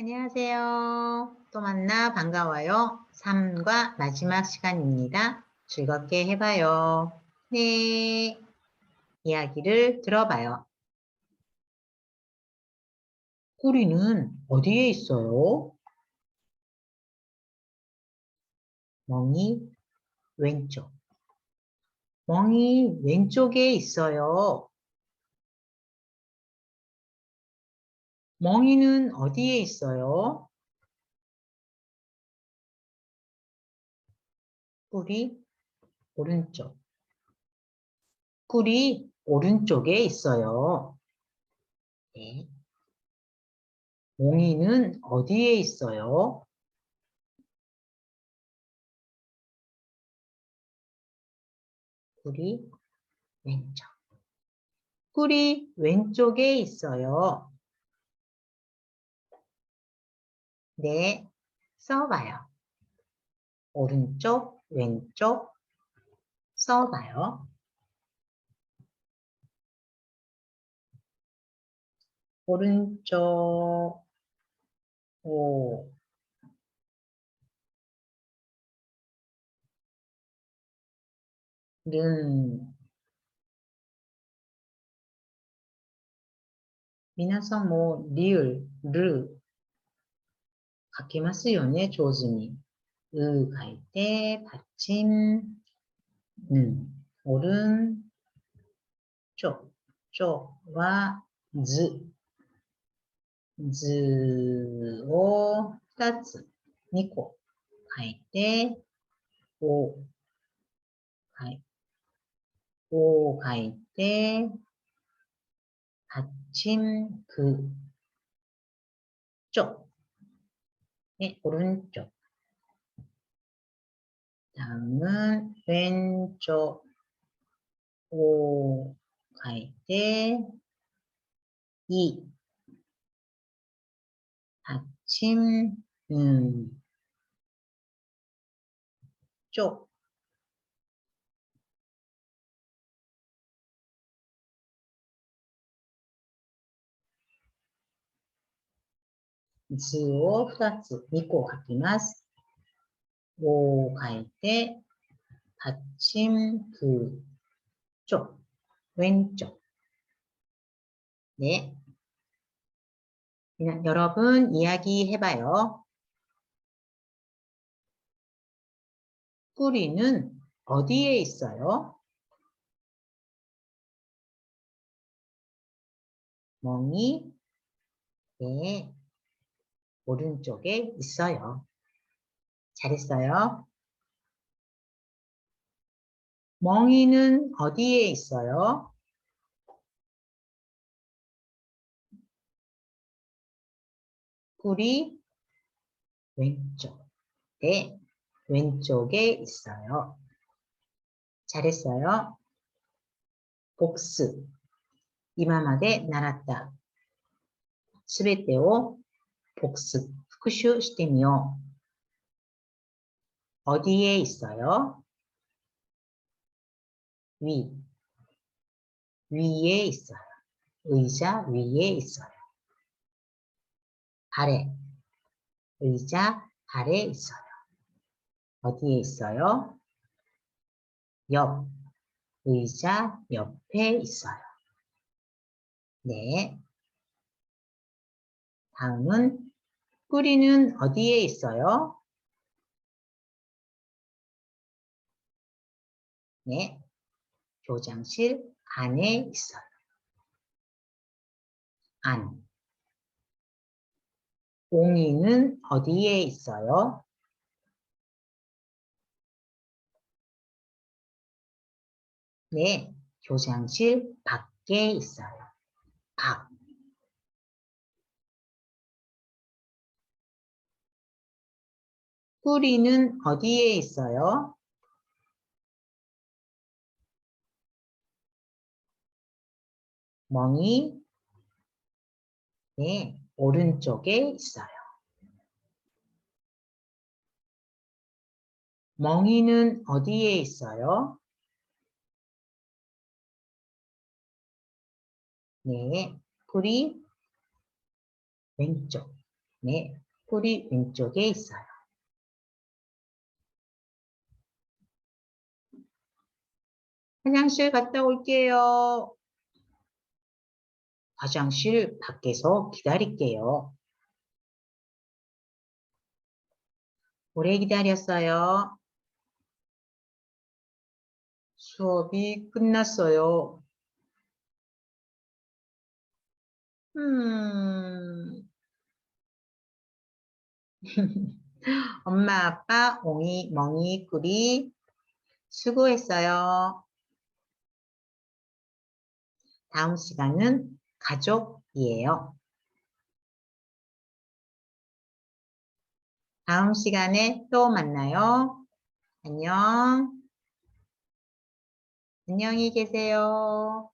안녕하세요. 또 만나 반가워요. 3과 마지막 시간입니다. 즐겁게 해봐요. 네. 이야기를 들어봐요. 꾸리는 어디에 있어요? 멍이 왼쪽. 멍이 왼쪽에 있어요. 멍이는 어디에 있어요? 꿀이 오른쪽. 꿀이 오른쪽에 있어요. 네. 몽이는 어디에 있어요? 꿀이 왼쪽. 꿀이 왼쪽에 있어요. 네, 써봐요. 오른쪽, 왼쪽 써봐요. 오른쪽 오 는, 미나서 뭐, 리을, 르, 書けますよね、上手に。う書いて、パチン、うん、おるん、ちょ、ちょは、ず。図を2つ、2個書いて、お、はい。おを書いて、パチン、ク、ちょ。 네, 오른쪽. 다음은 왼쪽. 오, 갈 때, 이. 아침, 음. 쪽. 즈を2つ、2個書きます。を書いて、받침 그 쪽, 왼쪽. 네. 그냥 여러분 이야기 해봐요. 꾸리는 어디에 있어요? 멍이 네, 오른쪽에 있어요. 잘했어요. 멍이는 어디에 있어요? 꿀이 왼쪽. 네, 왼쪽에 있어요. 잘했어요. 복습. 이마마 대 날았다. 스베테오 복습,復習 시대미요. 어디에 있어요? 위, 위에 있어요. 의자 위에 있어요. 아래, 의자 아래 있어요. 어디에 있어요? 옆, 의자 옆에 있어요. 네. 다음은 꾸리는 어디에 있어요? 네, 교장실 안에 있어요. 안. 옹이는 어디에 있어요? 네, 교장실 밖에 있어요. 밖. 꾸리는 어디에 있어요? 멍이 네, 오른쪽에 있어요. 멍이는 어디에 있어요? 네, 꿀이 왼쪽. 네, 꿀이 왼쪽에 있어요. 화장실 갔다 올게요. 화장실 밖에서 기다릴게요. 오래 기다렸어요. 수업이 끝났어요. 음. 엄마, 아빠, 옹이, 멍이, 꿀이 수고했어요. 다음 시간은 가족이에요. 다음 시간에 또 만나요. 안녕. 안녕히 계세요.